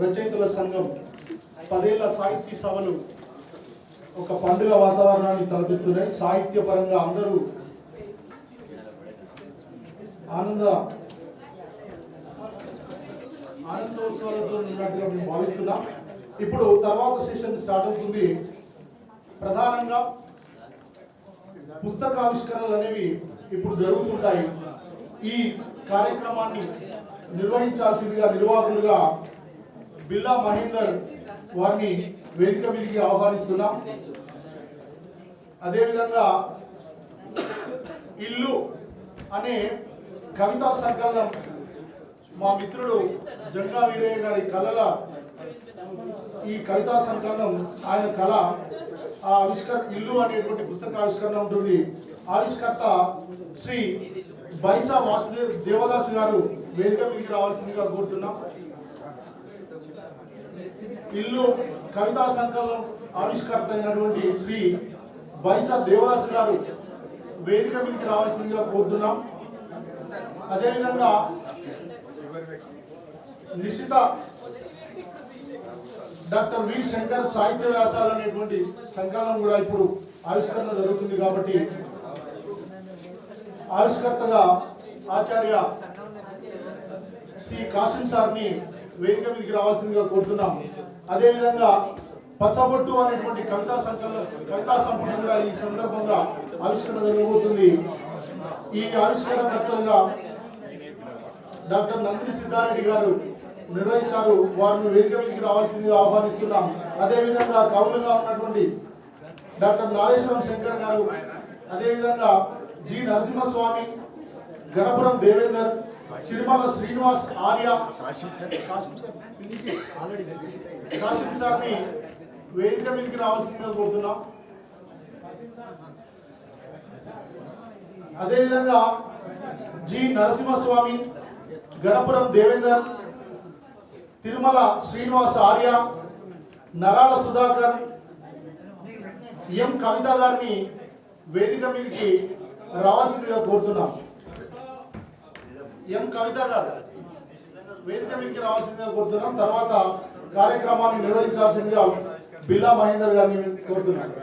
రచయితల సంఘం పదేళ్ళ సాహిత్య సభలు ఒక పండుగ వాతావరణాన్ని తలపిస్తున్నాయి. సాహిత్య పరంగా అందరూ ఆనంద ఆనందోత్సవాలతో ఉన్నట్టుగా మేము భావిస్తున్నాం. ఇప్పుడు తర్వాత సెషన్ స్టార్ట్ అవుతుంది. ప్రధానంగా పుస్తకావిష్కరణలు అనేవి ఇప్పుడు జరుగుతుంటాయి. ఈ కార్యక్రమాన్ని నిర్వహించాల్సిందిగా నిర్వాహకులుగా బిల్లా మహేందర్ వారిని వేదిక మీదకి ఆహ్వానిస్తున్నాం. అదేవిధంగా ఇల్లు అనే కవితా సంకలనం మా మిత్రుడు జంగా వీరయ్య గారి కళల ఈ కవితా సంకలనం ఆయన కళ ఆ ఆవిష్కర ఇల్లు అనేటువంటి పుస్తక ఆవిష్కరణ ఉంటుంది. ఆవిష్కర్త శ్రీ బైసా వాసుదేవ్ దేవదాస్ గారు వేదిక మీదకి రావాల్సిందిగా కోరుతున్నాం. ఇల్లు కవితా సంకలనం ఆవిష్కర్త అయినటువంటి శ్రీ బైసా దేవదాస్ గారు వేదిక మీదకి రావాల్సిందిగా కోరుతున్నాం. అదేవిధంగా నిశిత డాక్టర్ వి శంకర్ సాహిత్య వ్యాసాలు అనేటువంటి సంకలనం కూడా ఇప్పుడు ఆవిష్కరణ జరుగుతుంది కాబట్టి ఆవిష్కర్తగా ఆచార్య శ్రీ కాసిం సార్ని వేదిక మీదకి రావాల్సిందిగా కోరుతున్నాం అదేవిధంగా పచ్చబొట్టు అనేటువంటి కవితా సంకలన కవితా సంపుటం కూడా ఈ సందర్భంగా ఆవిష్కరణ జరగబోతుంది. ఈ ఆవిష్కరణ కర్తలుగా డాక్టర్ నందిని సిద్ధారెడ్డి గారు నిర్వహిస్తారు. వారిని వేదిక మీదకి రావాల్సిందిగా ఆహ్వానిస్తున్నాం. అదేవిధంగా కవులుగా ఉన్నటువంటి డాక్టర్ నాగేశ్వరం శంకర్ గారు అదేవిధంగా జి నరసింహస్వామి గణపురం దేవేందర్ సిరిమల శ్రీనివాస్ ఆర్య కాశీం సార్. సార్ని వేదిక మీదకి రావాల్సిందిగా కోరుతున్నాం అదేవిధంగా జి నరసింహస్వామి గణపురం దేవేందర్ తిరుమల శ్రీనివాస్ ఆర్య నరాల సుధాకర్ ఎం కవిత గారిని వేదిక మీదకి రావాల్సిందిగా కోరుతున్నాం ఎం కవిత గారు వేదిక మీదకి రావాల్సిందిగా కోరుతున్నాం. తర్వాత కార్యక్రమాన్ని నిర్వహించాల్సిందిగా బిల్లా మహేందర్ గారిని కోరుతున్నాను